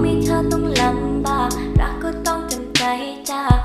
ไม่เธอต้องลำบาก รักก็ต้องจำใจจาก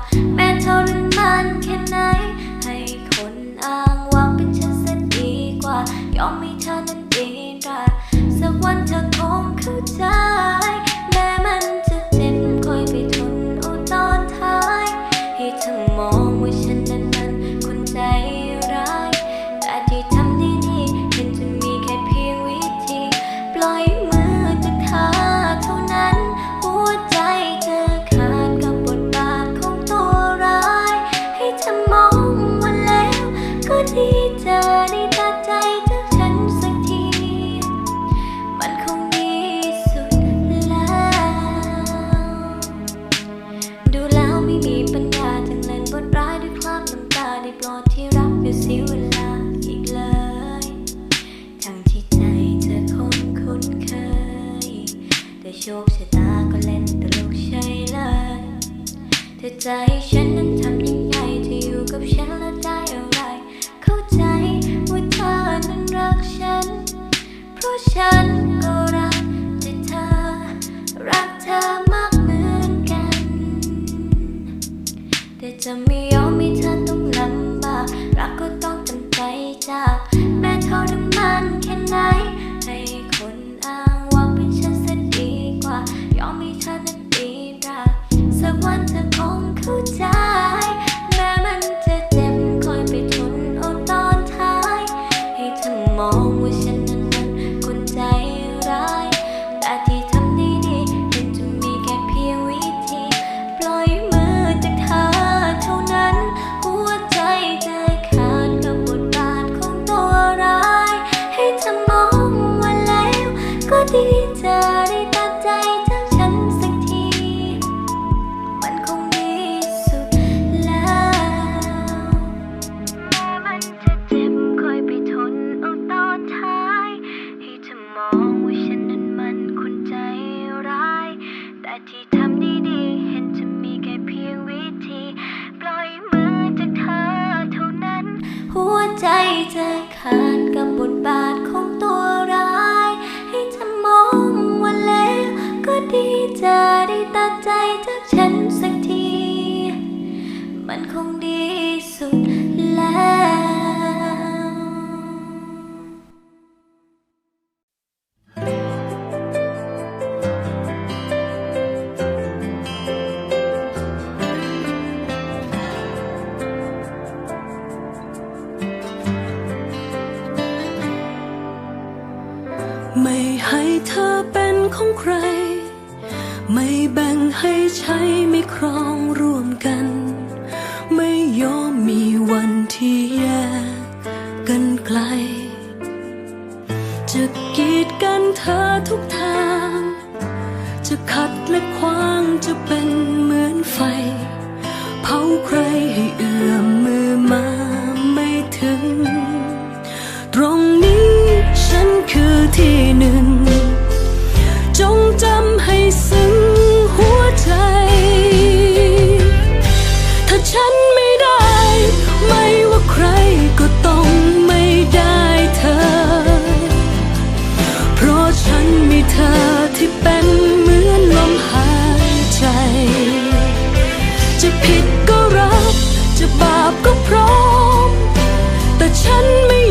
โชคชะตาก็เล่นตลกใช่เลยแต่ใจฉันนั้นทำยังไงจะอยู่กับฉันแล้วได้อะไร เข้าใจว่าเธอนั้นรักฉัน เพราะฉันก็รักแต่เธอ รักเธอมากเหมือนกัน แต่จะไม่ยอมให้เธอต้องลำบาก รักก็ต้องจำใจจากแม้ทรมานแค่ไหน เธอที่เป็นเหมือนลมหายใจ จะผิดก็รับ จะบาปก็พร้อม แต่ฉันไม่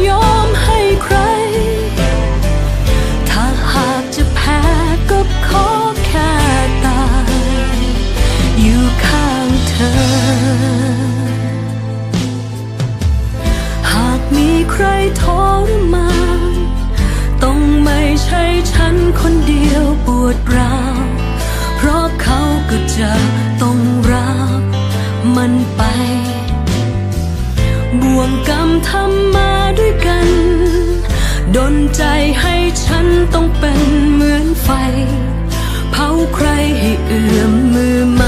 ươm mưa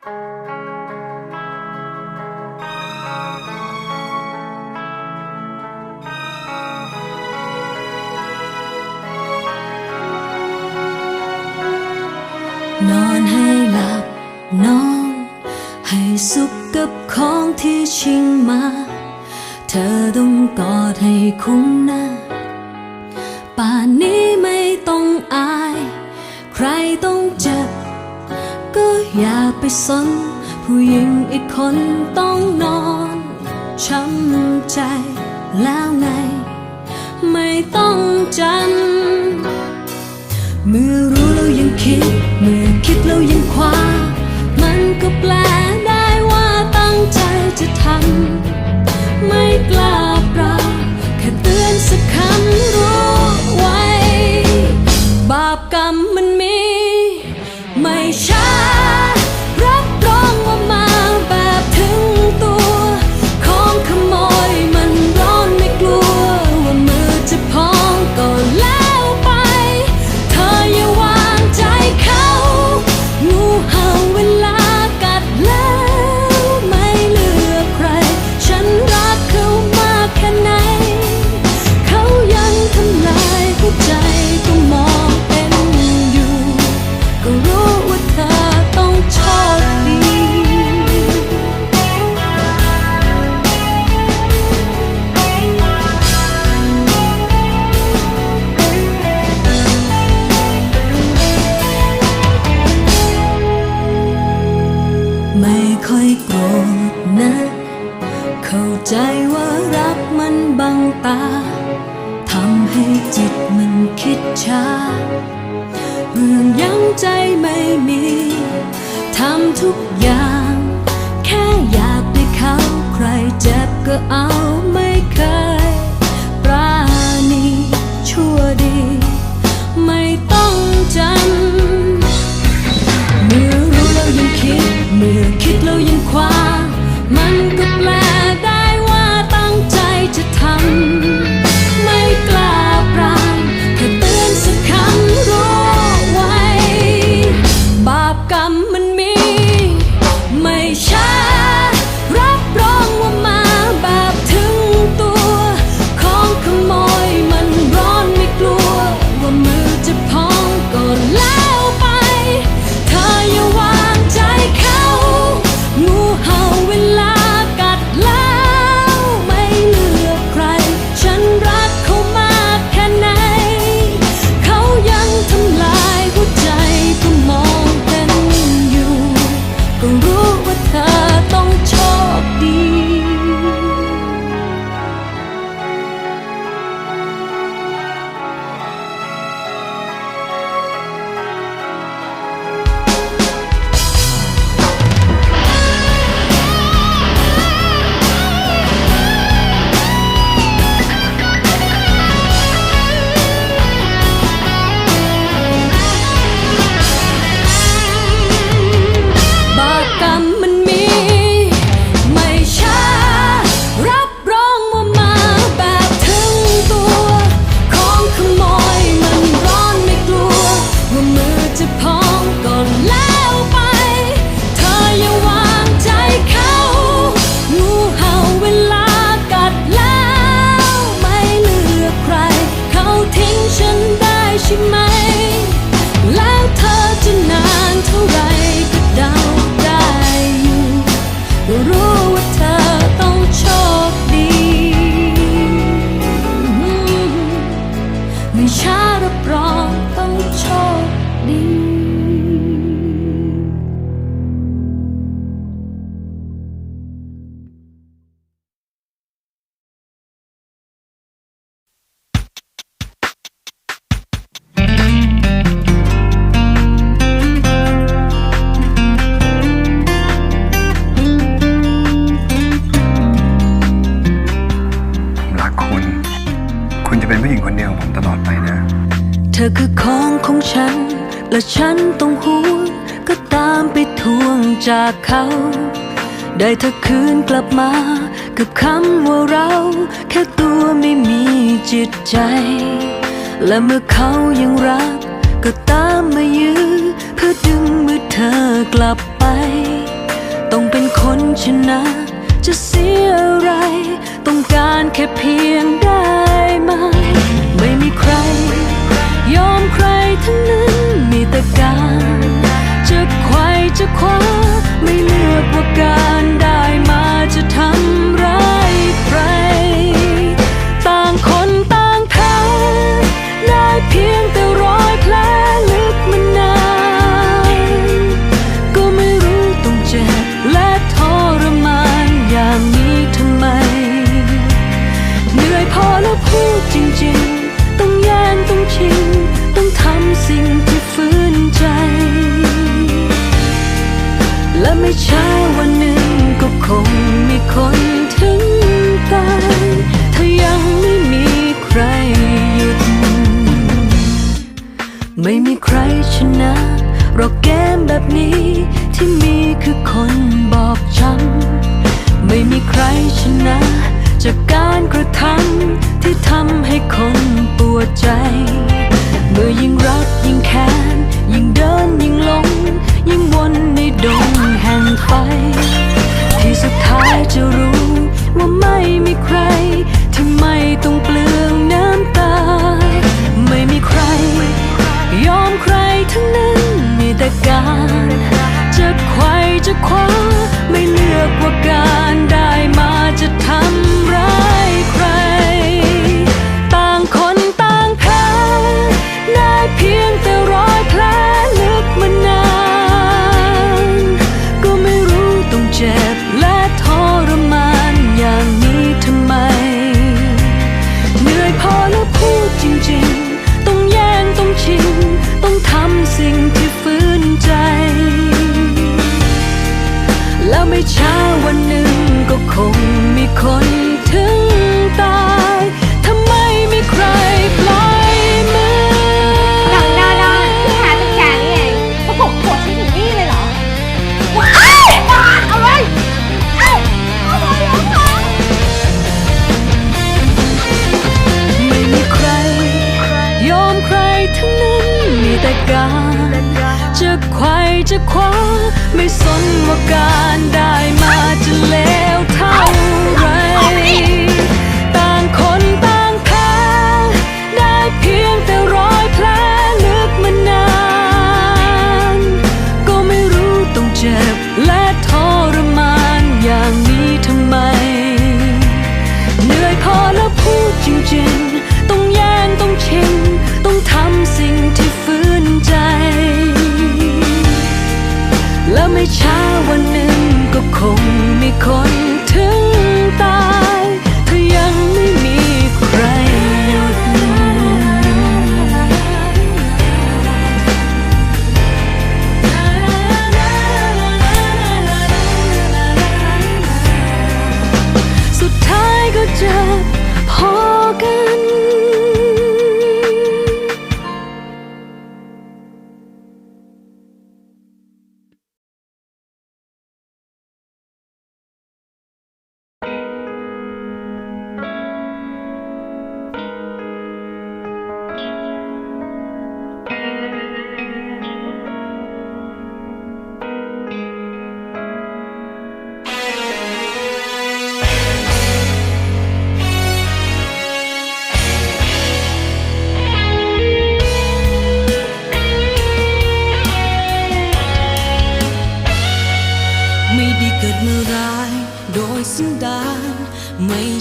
นอนให้หลับน้อง ให้สุขกับของที่ชิงมา เธอต้องกอดให้คุ้มนะป่านนี้ไม่ต้องอาย ใครต้องเจ็บ อย่าไปสน ผู้หญิงอีกคนต้องนอนช้ำใจแล้วไง ไม่ต้องจำเมื่อรู้แล้วยังคิด เมื่อคิดแล้วยังคว้ามันก็แปล ฉัน และฉันต้องหวงก็ตามไปทวงจากเขา ได้ถ้าคืนกลับมา กับคำว่าเรา แค่ตัวไม่มีจิตใจ และเมื่อเขายังรัก ก็ตามมายื้อเพื่อดึงมือเธอกลับไป ต้องเป็นคนชนะ จะเสียอะไร ต้องการแค่เพียงได้มา ทั้งนั้นมีแต่การ จะควายจะคว้าไม่เลือกว่าการ คนบอบช้ำไม่มีใครชนะ จากการกระทำที่ทำให้คนปวดใจ เมื่อยิ่งรักยิ่งแค้น ยิ่งเดินยิ่งลง ยิ่งวนในดงแห่งไฟ ที่สุดท้ายจะรู้ จะไขว่จะคว้าไม่สนว่าการได้มาจะเล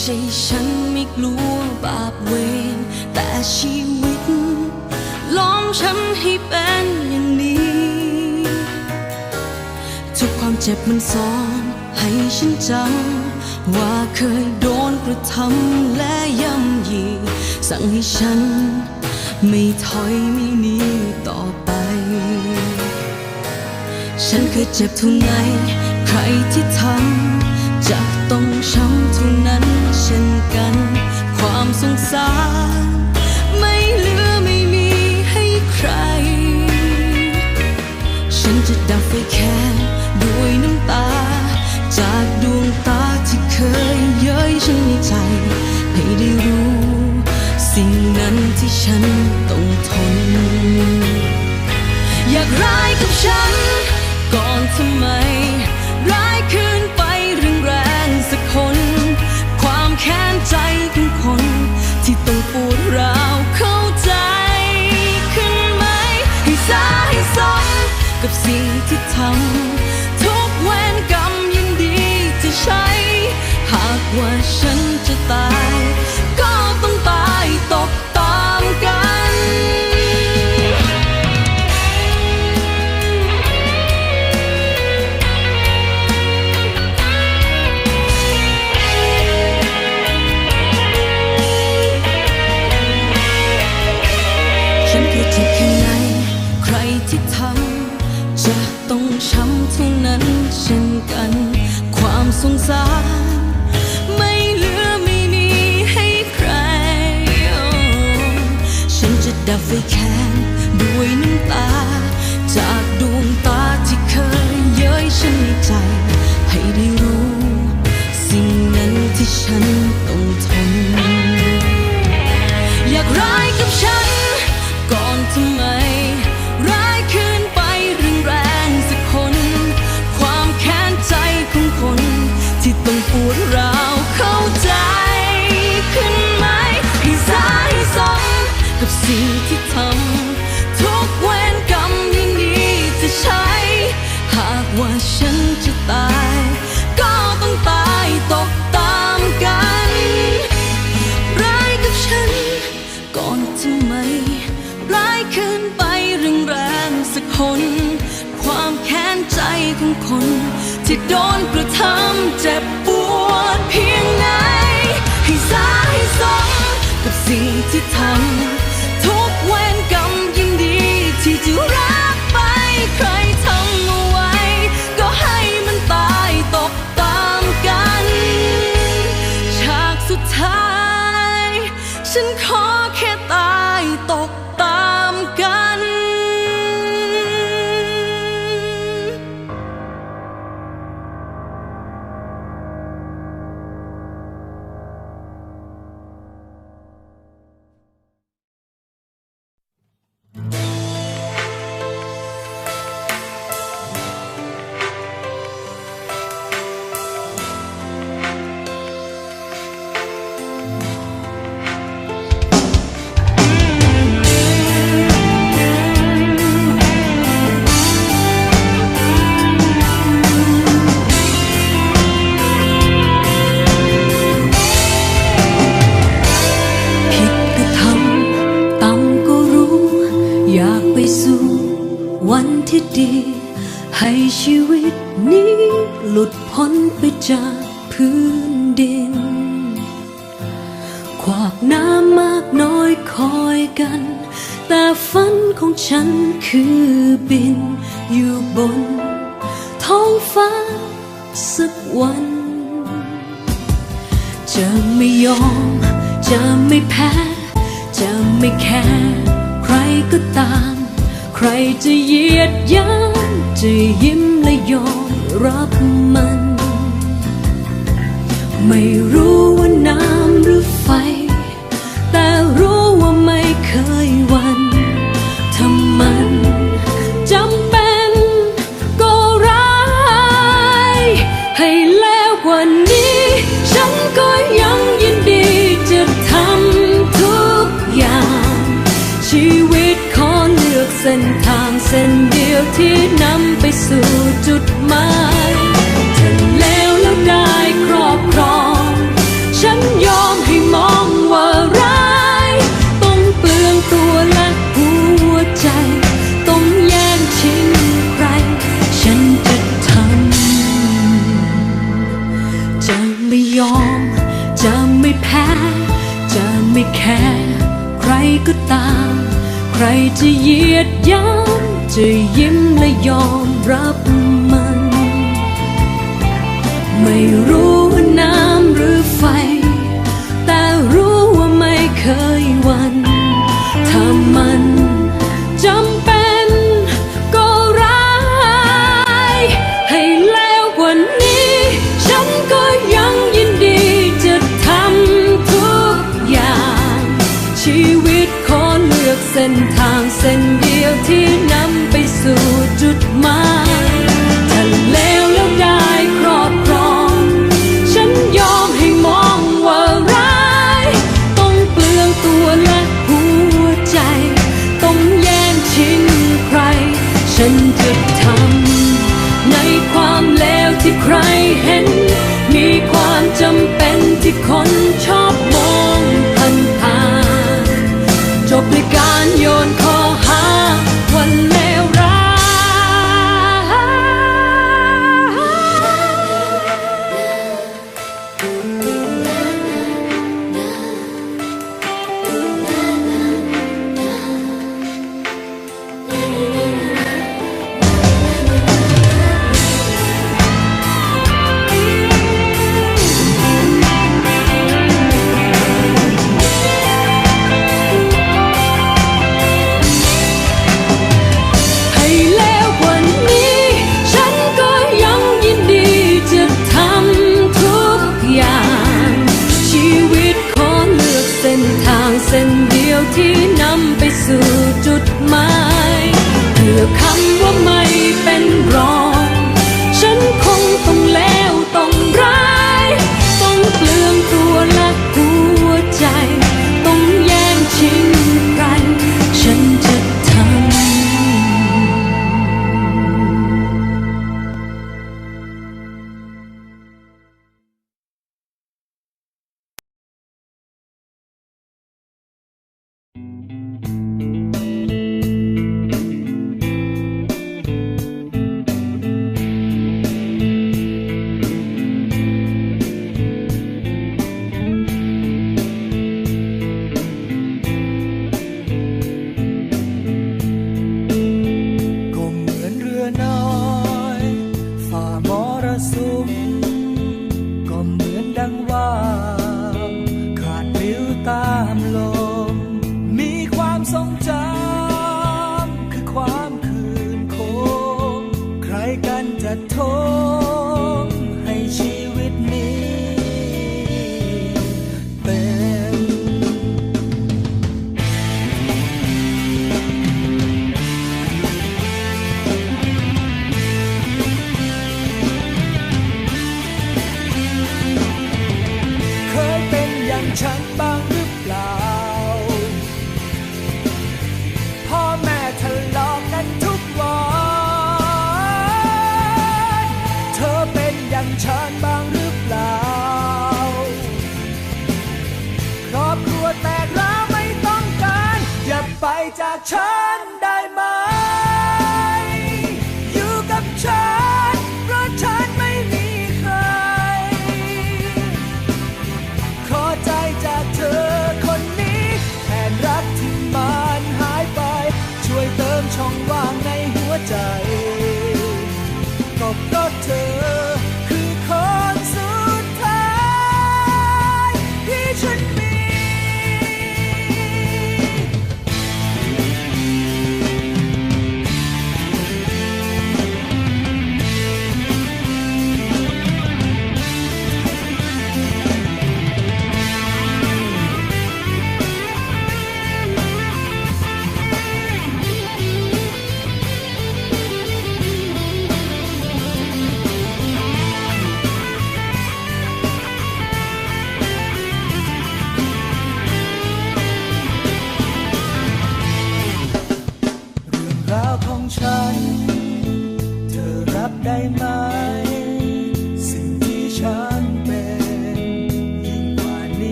ใช่ฉันไม่กลัวบาปเวรแต่ชีวิต ล้อมฉันให้เป็นอย่างนี้ ทุกความเจ็บมันสอน ให้ฉันจำว่าเคยโดนกระทำและย่ำยี สั่งให้ฉัน ไม่ถอยไม่หนีต่อไป ฉันเคยเจ็บท่าไหนใครที่ทำจะต้องช้ำเท่านั้น เช่นกัน ความสงสาร ไม่เหลือไม่มีให้ใคร ฉันจะดับไฟแค้นด้วยน้ำตา จากดวงตาที่เคยเย้ยฉันในใจ ให้ได้รู้ สิ่งนั้นที่ฉันต้องทน อยากร้ายกับฉัน ก่อนทำไม ที่ทำทุกเวรกรรมยินดีจะใช้ หากว่าฉันจะตาย ดับไฟแค้นด้วยน้ำตา จากดวงตาที่เคยเย้ยฉันในใจ ให้ได้รู้ สิ่งนั้นที่ฉันต้องทน อยากร้ายกับฉัน ก่อนทำไม คน ที่โดนกระทำเจ็บปวดเพียงไหน ให้สาให้สมกับสิ่งที่ จากพื้นดิน ขวากน้ำมากน้อยคอยกัน แต่ฝันของฉันคือบินอยู่บน ท้องฟ้าสักวัน จะไม่ยอม จะไม่แพ้ จะไม่แคร์ใครก็ตาม ใครจะเหยียดยั้จะยิ้มและยอมรับมัน จะเหยียดย้ำจะยิ้มและยอมรับมัน ไม่รู้ว่าน้ำหรือไฟ แต่รู้ว่าไม่เคยวัน